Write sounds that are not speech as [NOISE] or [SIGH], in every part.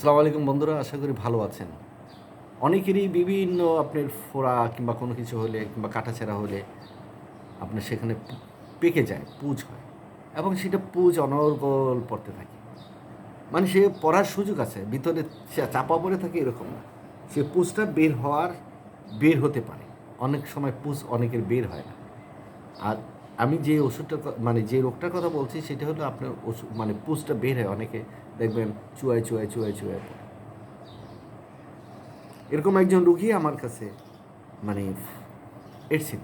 সালাম আলাইকুম বন্ধুরা, আশা করি ভালো আছেন। অনেকেরই বিভিন্ন আপনার ফোড়া কিংবা কোনো কিছু হলে কিংবা কাটাছেঁড়া হলে আপনার সেখানে পেকে যায়, পুজ হয় এবং সেটা পুজ অনর্গল পড়তে থাকে। মানে সে পড়ার সুযোগ আছে, ভিতরে চাপা পড়ে থাকে এরকম না। সে পুজটা বের হওয়ার, বের হতে পারে। অনেক সময় পুজ অনেকের বের হয় না। আর আমি যে ওষুধটা মানে যে রোগটার কথা বলছি, সেটা হলো আপনার ওষুধ মানে পুজটা বের হয় অনেকে। দেখবেন চুয়ায় চুয়ায় চুয়ায় চুয়ায়। এরকম একজন রুগী আমার কাছে মানে এসছিল।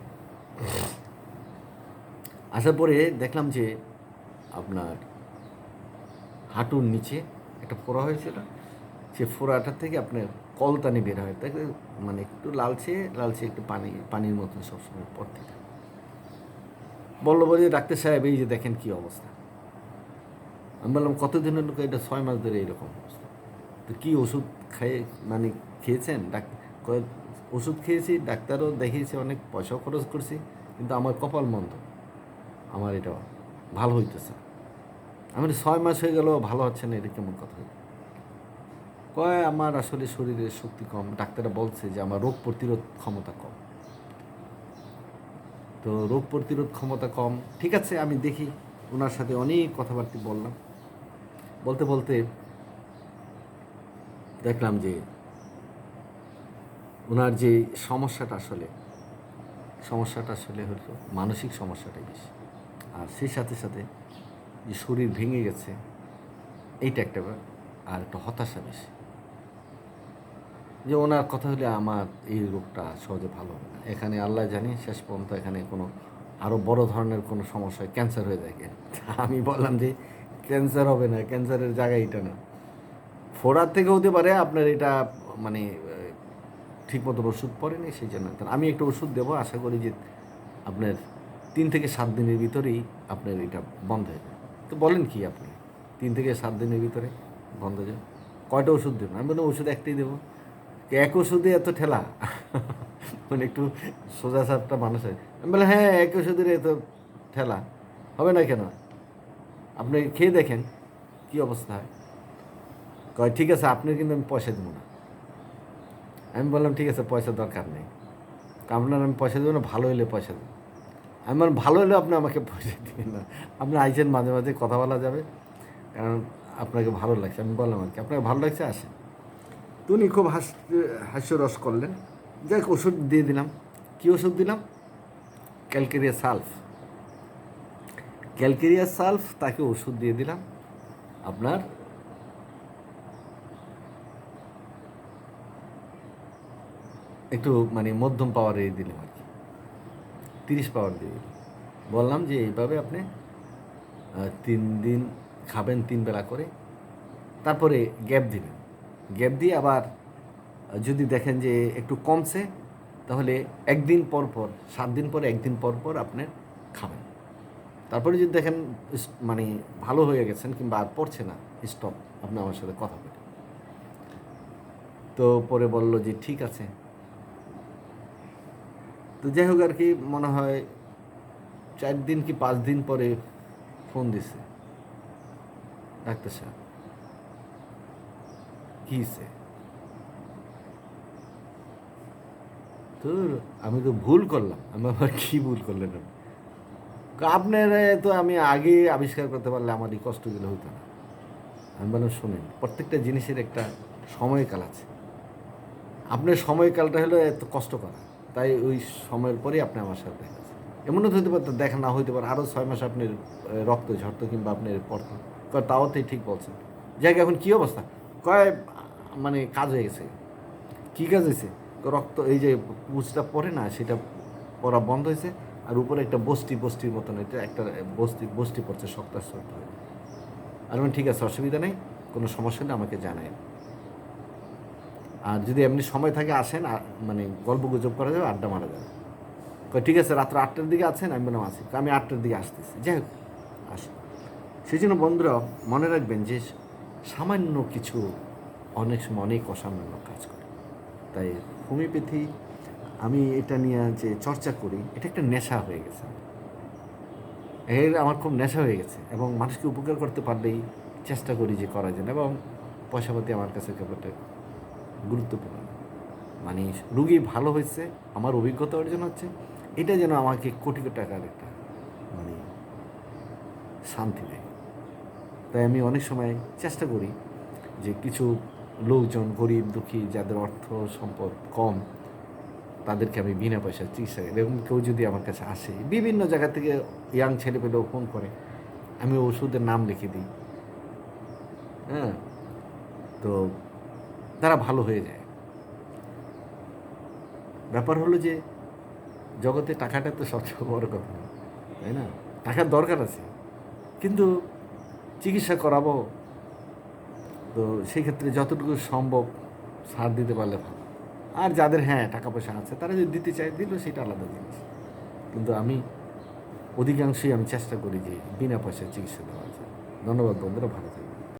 আসার পরে দেখলাম যে আপনার হাঁটুর নিচে একটা ফোড়া হয়েছিল। সে ফোড়াটার থেকে আপনার কলতানি বের হয়। তাকে মানে একটু লালচে লালচে একটু পানি, পানির মতন সবসময় পড়তে থাকে। বলল বলে ডাক্তার সাহেব, এই যে দেখেন কি অবস্থা। আমি বললাম, কতদিনের লোক? এটা ছয় মাস ধরে এইরকম অবস্থা। তো কী ওষুধ খেয়ে মানে খেয়েছেন? ডাক্তার ওষুধ খেয়েছি, ডাক্তারও দেখিয়েছে, অনেক পয়সাও খরচ করছি, কিন্তু আমার কপাল মন্দ। আমার এটা ভালো হইতেছে না। আমি ছয় মাস হয়ে গেল, ভালো হচ্ছে না, এটা কেমন কথা? কয়, আমার আসলে শরীরের শক্তি কম। ডাক্তাররা বলছে যে, আমার রোগ প্রতিরোধ ক্ষমতা কম। তো রোগ প্রতিরোধ ক্ষমতা কম। ঠিক আছে, আমি দেখি। ওনার সাথে অনেক কথাবার্তা বললাম। বলতে বলতে দেখলাম যে ওনার যে সমস্যাটা আসলে সমস্যাটা আসলে হলো মানসিক সমস্যাটাই বেশি। আর সেই সাথে সাথে যে শরীর ভেঙে গেছে, এইটা একটা। আর একটা হতাশা বেশি। যে ওনার কথা হলে আমার এই রোগটা সহজে ভালো হবে না। এখানে আল্লাহ জানি, শেষ পর্যন্ত এখানে কোনো আরও বড় ধরনের কোনো সমস্যা ক্যান্সার হয়ে যায় কিনা। [LAUGHS] আমি বললাম যে ক্যান্সার হবে না ক্যান্সারের জায়গা এটা না। ফোড়ার থেকে হতে পারে আপনার এটা মানে ঠিক মতো ওষুধ পড়েনি, সেই জন্য আমি একটা ওষুধ দেবো, আশা করি যে আপনার তিন থেকে সাত দিনের ভিতরেই আপনার এটা বন্ধ হয়ে যাবে। তো বলেন কি আপনি, তিন থেকে সাত দিনের ভিতরে বন্ধ হয়ে যাবে। কয়টা ওষুধ দেবেন? আমি বললাম ওষুধ একটাই দেবো। এক ওষুধে এত ঠেলা? মানে একটু সোজা সাপটা মানুষ হয়। আমি বললাম হ্যাঁ এক ওষুধের এত ঠেলা। হবে না কেন? আপনি খেয়ে দেখেন কি অবস্থা হয়। কয়, ঠিক আছে, আপনার কিন্তু আমি পয়সা দেবো না। আমি বললাম, ঠিক আছে, পয়সা দরকার নেই। আপনার আমি পয়সা দেবো না, ভালো হলে পয়সা দেবো। আমি বললাম, ভালো হলে আপনি আমাকে পয়সা দিবেন না। আপনি আইছেন মাঝে মাঝে, কথা বলা যাবে। কারণ আপনাকে ভালো লাগছে। আমি বললাম আর কি, আপনাকে ভালো লাগছে, আসেন। তো উনি খুব হাস, হাস্যরস করলেন। যাই ওষুধ দিয়ে দিলাম। কী ওষুধ দিলাম? Calcarea sulph. ক্যালকেরিয়া সালফ, তাকে ওষুধ দিয়ে দিলাম। আপনার? একটু মানে মধ্যম পাওয়ারে দিলাম আর কি তিরিশ পাওয়ার দিয়ে দিলাম। বললাম যে, এইভাবে আপনি তিন দিন খাবেন, তিন বেলা করে। তারপরে গ্যাপ দিবেন গ্যাপ দিয়ে আবার যদি দেখেন যে একটু কমছে, তাহলে একদিন পর পর, সাত দিন পর, একদিন পর পর আপনি খাবেন। তারপরে যদি দেখেন মানে ভালো হয়ে গেছেন কিংবা আর পড়ছে না স্টপ আপনি আমার সাথে কথা বলেন। তো পরে বলল যে ঠিক আছে। তো যাই হোক আর কি, মনে হয় চার দিন কি পাঁচ দিন পরে ফোন দিছে, ডাক্তার সাহেব। তো আমি তো ভুল করলাম। আমি আবার ভুল করলেন আপনি? কা- তো আমি আগে আবিষ্কার করতে পারলে আমার এই কষ্টগুলো হতো না। আমি শোনেন, প্রত্যেকটা জিনিসের একটা সময়কাল আছে। আপনার সময়কালটা হলো এত কষ্ট করা। তাই ওই সময়ের পরেই আপনি আমার সাথে দেখা এমনও হতে পারতো দেখা না হইতে পারে আরও ছয় মাস আপনার রক্ত ঝরতো কিংবা আপনার পড়তো। তাও তো ঠিক বলছেন। যাই এখন কী অবস্থা? কয় মানে কাজ হয়ে গেছে। কী কাজ হয়েছে? রক্ত এই যে পুজটা পড়ে না সেটা পড়া বন্ধ হয়েছে আর উপরে একটা বস্তি বস্তির মতন এটা একটা বস্তি বস্তি পড়ছে শক্তাশ্বাস হয়ে আর আমি ঠিক আছে অসুবিধা নেই কোনো সমস্যা নেই আমাকে জানাই আর যদি এমনি সময় থাকে আসেন মানে গল্প গুজব করা যাবে আড্ডা মারা যাবে। ঠিক আছে রাত্র আটটার দিকে আছেন আমি বললাম কয়, আমি আটটার দিকে আসতেছি। যাই হোক আসি। সেই জন্য বন্ধুরা মনে রাখবেন যে সামান্য কিছু, অনেক সময় অনেক অসামান্য কাজ করে। তাই হোমিওপ্যাথি, আমি এটা নিয়ে যে চর্চা করি, এটা একটা নেশা হয়ে গেছে এর আমার খুব নেশা হয়ে গেছে এবং মানুষকে উপকার করতে পারলেই চেষ্টা করি যে করার জন্য এবং পয়সাপাতি আমার কাছে ব্যাপারটা গুরুত্বপূর্ণ। মানে রুগী ভালো হয়েছে, আমার অভিজ্ঞতা অর্জন হচ্ছে, এটা যেন আমাকে কোটি কোটি টাকার একটা মানে শান্তি দেয়। তাই আমি অনেক সময় চেষ্টা করি যে কিছু লোকজন, গরিব, দুঃখী, যাদের অর্থ সম্পদ কম, তাদেরকে আমি বিনা পয়সা চিকিৎসা। এরকম কেউ যদি আমার কাছে আসে, বিভিন্ন জায়গা থেকে ইয়াং ছেলে পেলেও ফোন করে, আমি ওষুধের নাম লিখে দিই। হ্যাঁ? তো তারা ভালো হয়ে যায়। ব্যাপার হলো যে, জগতে টাকাটা তো সবচেয়ে বড় কথা, তাই না? টাকার দরকার আছে। কিন্তু চিকিৎসা করাবো। তো সেক্ষেত্রে যতটুকু সম্ভব সার দিতে পারলে ভালো। আর যাদের হ্যাঁ টাকা পয়সা আছে, তারা যদি দিতে চায়, দিল সেটা আলাদা জিনিস। কিন্তু আমি অধিকাংশই আমি চেষ্টা করি যে বিনা পয়সায় চিকিৎসা দেওয়া যায় ধন্যবাদ বন্ধুরা, ভালো থাকবেন।